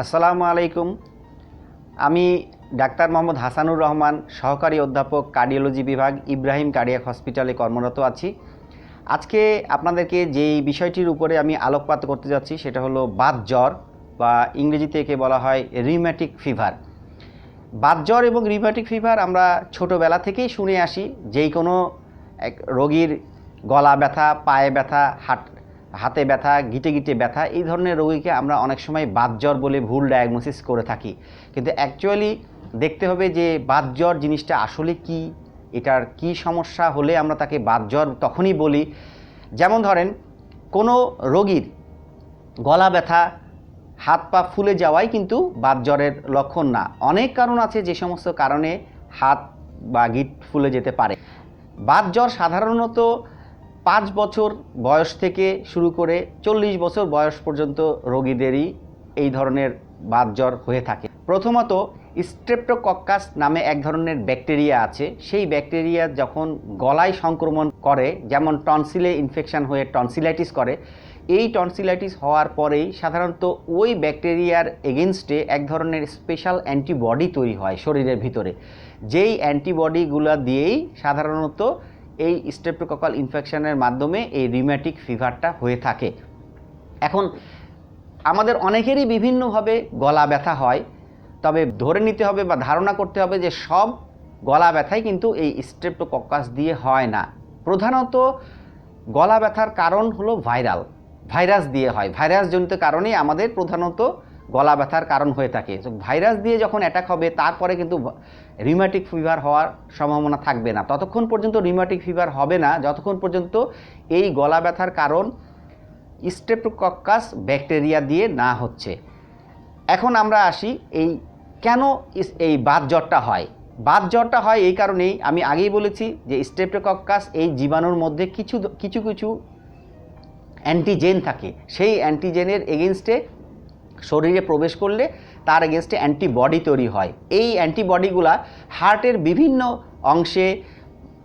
আসসালামু আলাইকুম। আমি ডাক্তার মোহাম্মদ হাসানুর রহমান, সহকারী অধ্যাপক কার্ডিওলজি বিভাগ, ইব্রাহিম কার্ডিয়াক হসপিটালে কর্মরত আছি। আজকে আপনাদেরকে যেই বিষয়টির উপরে আমি আলোকপাত করতে যাচ্ছি, সেটা হলো বাত জ্বর, বা ইংরেজিতে একে বলা হয় রিউম্যাটিক ফিভার বাত জ্বর এবং রিউম্যাটিক ফিভার আমরা ছোটোবেলা থেকেই শুনে আসি, যেই কোনো এক রোগীর গলা ব্যথা, পায়ে ব্যথা, হাট হাতে ব্যথা, গিটে গিটে ব্যথা, এই ধরনের রোগীকে আমরা অনেক সময় বাত জ্বর বলে ভুল ডায়াগনোসিস করে থাকি। কিন্তু অ্যাকচুয়ালি দেখতে হবে যে বাত জ্বর জিনিসটা আসলে কি, এটার কি সমস্যা হলে আমরা তাকে বাত জ্বর তখনই বলি। যেমন ধরেন, কোনো রোগীর গলা ব্যথা, হাত পা ফুলে যাওয়াই কিন্তু বাত জ্বরের লক্ষণ না। অনেক কারণ আছে যে সমস্ত কারণে হাত বা গিট ফুলে যেতে পারে। বাত জ্বর সাধারণত পাঁচ বছর বয়স থেকে শুরু করে চল্লিশ বছর বয়স পর্যন্ত রোগীদেরই এই ধরনের বাত জ্বর হয়ে থাকে। প্রথমত, স্ট্রেপ্টোকক্কাস নামে এক ধরনের ব্যাকটেরিয়া আছে। সেই ব্যাকটেরিয়া যখন গলায় সংক্রমণ করে, যেমন টনসিলে ইনফেকশন হয়ে টনসিলাইটিস করে, এই টনসিলাইটিস হওয়ার পরেই সাধারণত ওই ব্যাকটেরিয়ার এগেনস্টে এক ধরনের স্পেশাল অ্যান্টিবডি তৈরি হয় শরীরের ভিতরে। যেই অ্যান্টিবডিগুলো দিয়েই সাধারণত এই স্ট্রেপ্টোককাল ইনফেকশনের মাধ্যমে এই রিম্যাটিক ফিভারটা হয়ে থাকে। এখন, আমাদের অনেকেরই বিভিন্নভাবে গলা ব্যথা হয়, তবে ধরে নিতে হবে বা ধারণা করতে হবে যে সব গলা ব্যথাই কিন্তু এই স্ট্রেপ্টোকক্কাস দিয়ে হয় না। প্রধানত গলা ব্যথার কারণ হলো ভাইরাল, ভাইরাস দিয়ে হয়। ভাইরাসজনিত কারণেই আমাদের প্রধানত গলা ব্যথার কারণ হয়ে থাকে। ভাইরাস দিয়ে যখন অ্যাটাক হবে, তারপরে কিন্তু রিউম্যাটিক ফিভার হওয়ার সম্ভাবনা থাকবে না। ততক্ষণ পর্যন্ত রিউম্যাটিক ফিভার হবে না। যতক্ষণ পর্যন্ত এই গলা ব্যথার কারণ স্টেপ্টোকক্কাস ব্যাকটেরিয়া দিয়ে না হচ্ছে। এখন আমরা আসি এই কেন এই বাত জ্বরটা হয়? বাত জ্বরটা হয় এই কারণেই আমি আগেই বলেছি যে স্টেপ্টোকক্কাস এই জীবাণুর মধ্যে কিছু কিছু কিছু অ্যান্টিজেন থাকে। সেই অ্যান্টিজেনের এগেনস্টে শরীরে প্রবেশ করলে তার এগেনস্টে অ্যান্টিবডি তৈরি হয়। এই অ্যান্টিবডিগুলা হার্টের বিভিন্ন অংশে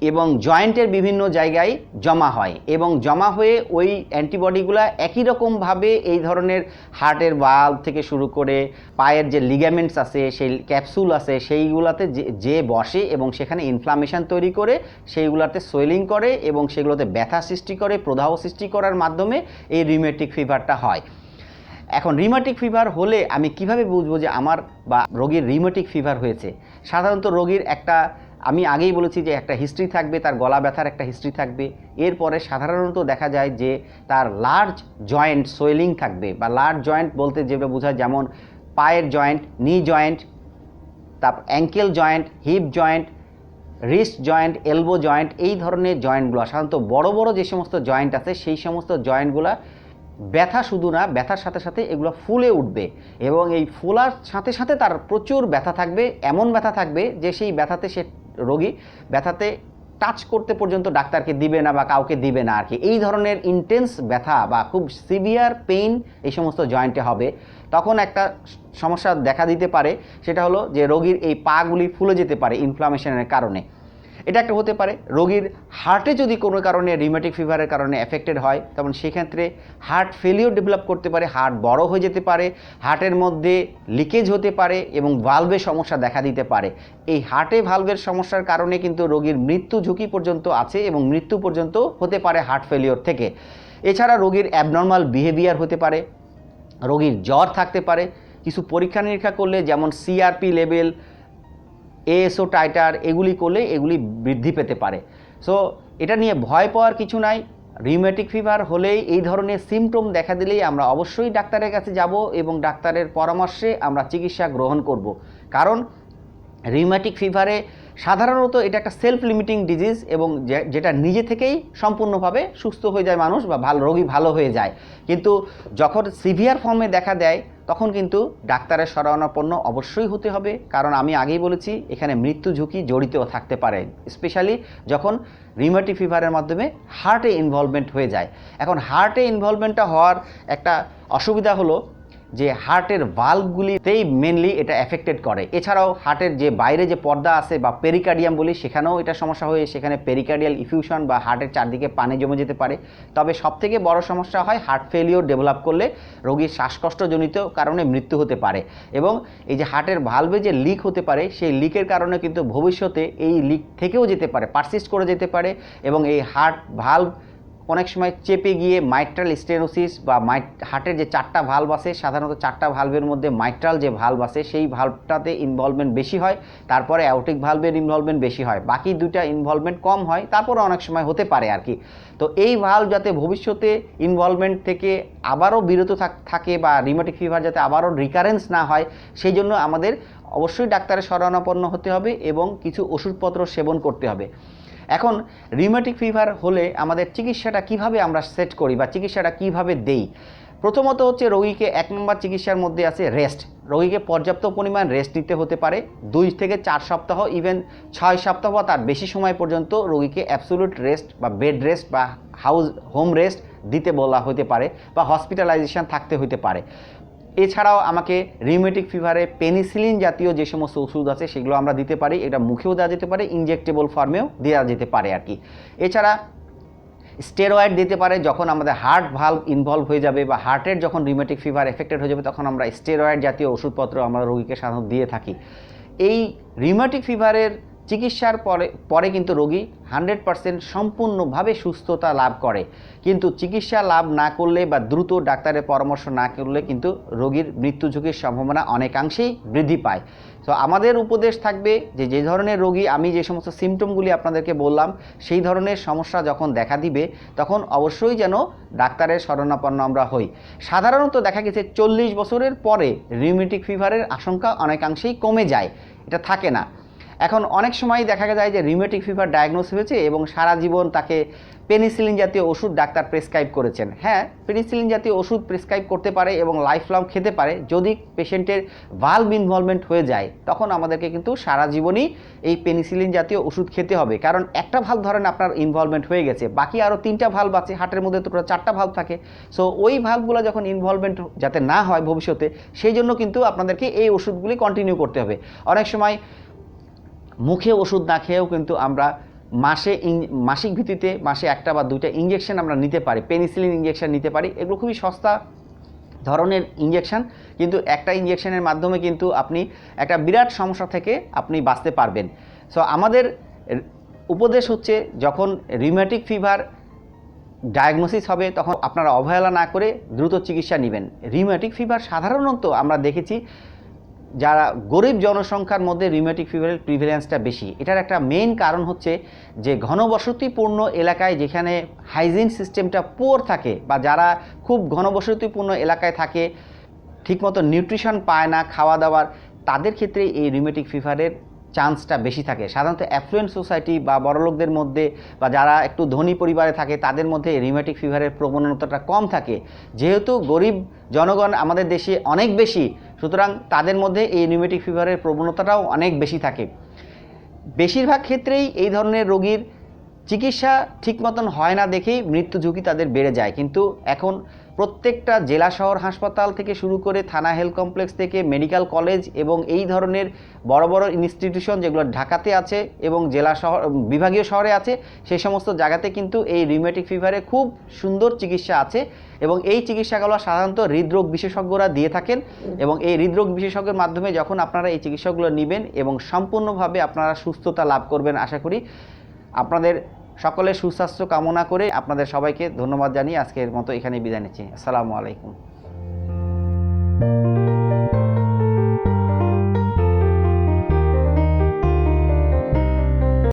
এবং জয়েন্টের বিভিন্ন জায়গায় জমা হয় এবং জমা হয়ে ওই অ্যান্টিবডিগুলা একই রকমভাবে এই ধরনের হার্টের বাল্ব থেকে শুরু করে পায়ের যে লিগামেন্টস আছে, সেই ক্যাপসুল আছে, সেইগুলাতে যে বসে এবং সেখানে ইনফ্লামেশন তৈরি করে সেইগুলাতে সোয়েলিং করে এবং সেগুলোতে ব্যথা সৃষ্টি করে, প্রদাহ সৃষ্টি করার মাধ্যমে এই রিমেটিক ফিভারটা হয়। এখন রিমেটিক ফিভার হলে আমি কীভাবে বুঝব যে আমার বা রোগীর রিমেটিক ফিভার হয়েছে? সাধারণত রোগীর একটা, আমি আগেই বলেছি যে একটা হিস্ট্রি থাকবে, তার গলা ব্যথার একটা হিস্ট্রি থাকবে। এরপরে সাধারণত দেখা যায় যে তার লার্জ জয়েন্ট সোয়েলিং থাকবে বা লার্জ জয়েন্ট বলতে যেটা বোঝায় যেমন পায়ের জয়েন্ট নি জয়েন্ট তারপর ankle joint hip joint wrist joint elbow joint এই ধরনের জয়েন্টগুলো সাধারণত বড় বড় যে সমস্ত জয়েন্ট আছে, সেই সমস্ত জয়েন্টগুলো ব্যথা শুধু না, ব্যথার সাথে সাথে এগুলো ফুলে উঠবে এবং এই ফোলার সাথে সাথে তার প্রচুর ব্যথা থাকবে, এমন ব্যথা থাকবে যে সেই ব্যথাতে সে রোগী ব্যথাতে টাচ করতে পর্যন্ত ডাক্তারকে দিবে না বা কাউকে দিবে না আর কি এই ধরনের ইন্টেন্স ব্যথা বা খুব সিভিয়ার পেইন এই সমস্ত জয়েন্টে হবে। তখন একটা সমস্যা দেখা দিতে পারে, সেটা হলো যে রোগীর এই পাগুলি ফুলে যেতে পারে ইনফ্লামেশনের কারণে। এটা একটা হতে পারে। রোগীর হার্টে যদি কোনো কারণে রিমেটিক ফিভারের কারণে এফেক্টেড হয় তখন সেক্ষেত্রে হার্ট ফেলিওর ডেভেলপ করতে পারে হার্ট বড় হয়ে যেতে পারে হার্টের মধ্যে লিকেজ হতে পারে এবং ভালভের সমস্যা দেখা দিতে পারে। এই হার্টে ভালভের সমস্যার কারণে কিন্তু রোগীর মৃত্যু ঝুঁকি পর্যন্ত আছে এবং মৃত্যু পর্যন্ত হতে পারে হার্ট ফেলিওর থেকে। এছাড়া রোগীর অ্যাবনর্মাল বিহেভিয়ার হতে পারে, রোগীর জ্বর থাকতে পারে, কিছু পরীক্ষা নিরীক্ষা করলে যেমন সিআরপি লেভেল এএসও টাইটার, এগুলি করলে এগুলি বৃদ্ধি পেতে পারে। সো এটা নিয়ে ভয় পাওয়ার কিছু নাই। রিউম্যাটিক ফিভার হলেই এই ধরনের সিমটম দেখা দিলেই আমরা অবশ্যই ডাক্তারের কাছে যাব এবং ডাক্তারের পরামর্শে আমরা চিকিৎসা গ্রহণ করব। কারণ রিউম্যাটিক ফিভারে সাধারণত এটা একটা সেলফ লিমিটিং ডিজিজ এবং যেটা নিজে থেকেই সম্পূর্ণভাবে সুস্থ হয়ে যায় মানুষ বা ভালো, রোগী ভালো হয়ে যায়। কিন্তু যখন সিভিয়ার ফর্মে দেখা দেয় তখন কিন্তু ডাক্তারের শরণাপন্ন অবশ্যই হতে হবে। কারণ আমি আগেই বলেছি, এখানে মৃত্যু ঝুঁকি জড়িতও থাকতে পারে। স্পেশালি যখন রিমাটি ফিভারের মাধ্যমে হার্টে ইনভলভমেন্ট হয়ে যায়। এখন হার্টে ইনভলভমেন্টটা হওয়ার একটা অসুবিধা হলো যে হার্টের ভাল্বগুলিতেই মেনলি এটা এফেক্টেড করে। এছাড়াও হার্টের যে বাইরে যে পর্দা আছে বা পেরিকার্ডিয়াম বলি, সেখানেও এটা সমস্যা হয়ে, সেখানে পেরিকার্ডিয়াল ইফিউশন বা হার্টের চারদিকে পানি জমে যেতে পারে। তবে সবথেকে বড় সমস্যা হয় হার্ট ফেলিওর ডেভেলপ করলে রোগীর শ্বাসকষ্টজনিত কারণে মৃত্যু হতে পারে। এবং এই যে হার্টের ভালভে যে লিক হতে পারে, সেই লিকের কারণে কিন্তু ভবিষ্যতে এই লিক থেকেও যেতে পারে পারসিস্ট করে যেতে পারে এবং এই হার্ট ভালভ অনেক সময় চেপে গিয়ে মাইট্রাল স্টেনোসিস বা মাইট হার্টের যে চারটা ভালভ আছে, সাধারণত চারটা ভালভের মধ্যে মাইট্রাল যে ভালভ আছে, সেই ভালভটাতে ইনভলভমেন্ট বেশি হয়, তারপরে অ্যাওটিক ভালভের ইনভলভমেন্ট বেশি হয়, বাকি দুটা ইনভলভমেন্ট কম হয়, তারপরে অনেক সময় হতে পারে আর কি। তো এই ভালভ যাতে ভবিষ্যতে ইনভলভমেন্ট থেকে আবারও বিরত থাকে বা রিমেটিক ফিভার যাতে আবারও রিকারেন্স না হয়, সেই জন্য আমাদের অবশ্যই ডাক্তারের শরণাপন্ন হতে হবে এবং কিছু ওষুধপত্র সেবন করতে হবে। এখন রিউমেটিক ফিভার হলে আমাদের চিকিৎসাটা কীভাবে আমরা সেট করি বা চিকিৎসাটা কীভাবে দেই? প্রথমত হচ্ছে রোগীকে এক নম্বর চিকিৎসার মধ্যে আছে রেস্ট রোগীকে পর্যাপ্ত পরিমাণ রেস্ট নিতে হতে পারে। দুই থেকে চার সপ্তাহ ইভেন ছয় সপ্তাহ বা তার বেশি সময় পর্যন্ত রোগীকে অ্যাবসোলুট রেস্ট বা বেড রেস্ট বা হাউস হোম রেস্ট দিতে বলা হতে পারে বা হসপিটালাইজেশন থাকতে হতে পারে। এছাড়াও আমাকে রিউমেটিক ফিভারে পেনিসিলিন জাতীয় যে সমস্ত ওষুধ আছে, সেগুলো আমরা দিতে পারি, এটা মুখেও দেওয়া যেতে পারে ইনজেক্টেবল ফর্মেও দেওয়া যেতে পারে আর কি। এছাড়া স্টেরয়েড দিতে পারে, যখন আমাদের হার্ট ভালভ ইনভলভ হয়ে যাবে বা হার্টের যখন রিউমেটিক ফিভার এফেক্টেড হয়ে যাবে, তখন আমরা স্টেরয়েড জাতীয় ওষুধপত্র আমরা রোগীকে সাধারণত দিয়ে থাকি। এই রিউমেটিক ফিভারের চিকিৎসার পরে পরে কিন্তু রোগী হান্ড্রেড পার্সেন্ট সম্পূর্ণভাবে সুস্থতা লাভ করে। কিন্তু চিকিৎসা লাভ না করলে বা দ্রুত ডাক্তারের পরামর্শ না করলে কিন্তু রোগীর মৃত্যু ঝুঁকির সম্ভাবনা অনেকাংশেই বৃদ্ধি পায়। তো আমাদের উপদেশ থাকবে যে যে ধরনের রোগী আমি যে সমস্ত সিমটমগুলি আপনাদেরকে বললাম, সেই ধরনের সমস্যা যখন দেখা দিবে, তখন অবশ্যই যেন ডাক্তারের শরণাপন্ন আমরা হই। সাধারণত দেখা গেছে চল্লিশ বছরের পরে রিউমেটিক ফিভারের আশঙ্কা অনেকাংশেই কমে যায়। এটা থাকে না। এখন অনেক সময় দেখা যায় যে রিউমেটিক ফিভার ডায়াগনোস হয়েছে এবং সারা জীবন তাকে পেনিসিলিন জাতীয় ওষুধ ডাক্তার প্রেসক্রাইব করেছেন। হ্যাঁ পেনিসিলিন জাতীয় ওষুধ প্রেসক্রাইব করতে পারে এবং লাইফ লং খেতে পারে। যদি পেশেন্টের ভালভ ইনভলভমেন্ট হয়ে যায়, তখন আমাদেরকে কিন্তু সারা জীবনই এই পেনিসিলিন জাতীয় ওষুধ খেতে হবে। কারণ একটা ভালো ধরেন আপনার ইনভলভমেন্ট হয়ে গেছে, বাকি আরও তিনটা ভালভ আছে হার্টের মধ্যে তো চারটা ভালভ থাকে। সো ওই ভালভগুলো যখন ইনভলভমেন্ট যাতে না হয় ভবিষ্যতে, সেই জন্য কিন্তু আপনাদেরকে এই ওষুধগুলি কন্টিনিউ করতে হবে। অনেক সময় মুখে ওষুধ না খেয়েও কিন্তু আমরা মাসে মাসিক ভিত্তিতে মাসে একটা বা দুইটা ইঞ্জেকশন আমরা নিতে পারি পেনিসিলিন ইঞ্জেকশন নিতে পারি। এগুলো খুবই সস্তা ধরনের ইঞ্জেকশন কিন্তু একটা ইঞ্জেকশনের মাধ্যমে কিন্তু আপনি একটা বিরাট সমস্যা থেকে আপনি বাঁচতে পারবেন। সো আমাদের উপদেশ হচ্ছে যখন রিউমেটিক ফিভার ডায়াগনোসিস হবে, তখন আপনারা অবহেলা না করে দ্রুত চিকিৎসা নেবেন। রিউমেটিক ফিভার সাধারণত আমরা দেখেছি যারা গরিব জনসংখ্যার মধ্যে রিউমেটিক ফিভারের প্রিভিলেন্সটা বেশি, এটার একটা মেইন কারণ হচ্ছে যে ঘনবসতিপূর্ণ এলাকায় যেখানে হাইজিন সিস্টেমটা পুয়ার থাকে বা যারা খুব ঘনবসতিপূর্ণ এলাকায় থাকে, ঠিকমতো নিউট্রিশন পায় না, খাওয়া দাওয়ার, তাদের ক্ষেত্রে এই রিউমেটিক ফিভারের চান্সটা বেশি থাকে। সাধারণত অ্যাফ্লুয়েন্ট সোসাইটি বা বড়লোকদের মধ্যে বা যারা একটু ধনী পরিবারে থাকে, তাদের মধ্যে রিউমেটিক ফিভারের প্রবণতাটা কম থাকে। যেহেতু গরিব জনগণ আমাদের দেশে অনেক বেশি সুতরাং তাদের মধ্যে এই রিউমেটিক ফিভারের প্রবণতাটাও অনেক বেশি থাকে। বেশিরভাগ ক্ষেত্রেই এই ধরনের রোগীর চিকিৎসা ঠিক মতন হয় না দেখেই মৃত্যু ঝুঁকি তাদের বেড়ে যায়। কিন্তু এখন প্রত্যেকটা জেলা শহর হাসপাতাল থেকে শুরু করে থানা হেলথ কমপ্লেক্স থেকে মেডিকেল কলেজ এবং এই ধরনের বড় বড় ইনস্টিটিউশন যেগুলো ঢাকাতে আছে এবং জেলা শহর, বিভাগীয় শহরে আছে সেই সমস্ত জায়গাতে কিন্তু এই রিউমেটিক ফিভারে খুব সুন্দর চিকিৎসা আছে এবং এই চিকিৎসাগুলো সাধারণত হৃদরোগ বিশেষজ্ঞরা দিয়ে থাকেন এবং এই হৃদরোগ বিশেষজ্ঞের মাধ্যমে যখন আপনারা এই চিকিৎসাগুলো নেবেন এবং সম্পূর্ণভাবে আপনারা সুস্থতা লাভ করবেন, আশা করি আপনাদের সকলের সুস্বাস্থ্য কামনা করে আপনাদের সবাইকে ধন্যবাদ জানিয়ে আজকের মতো এখানে বিদায় নিচ্ছি। আসসালামু আলাইকুম।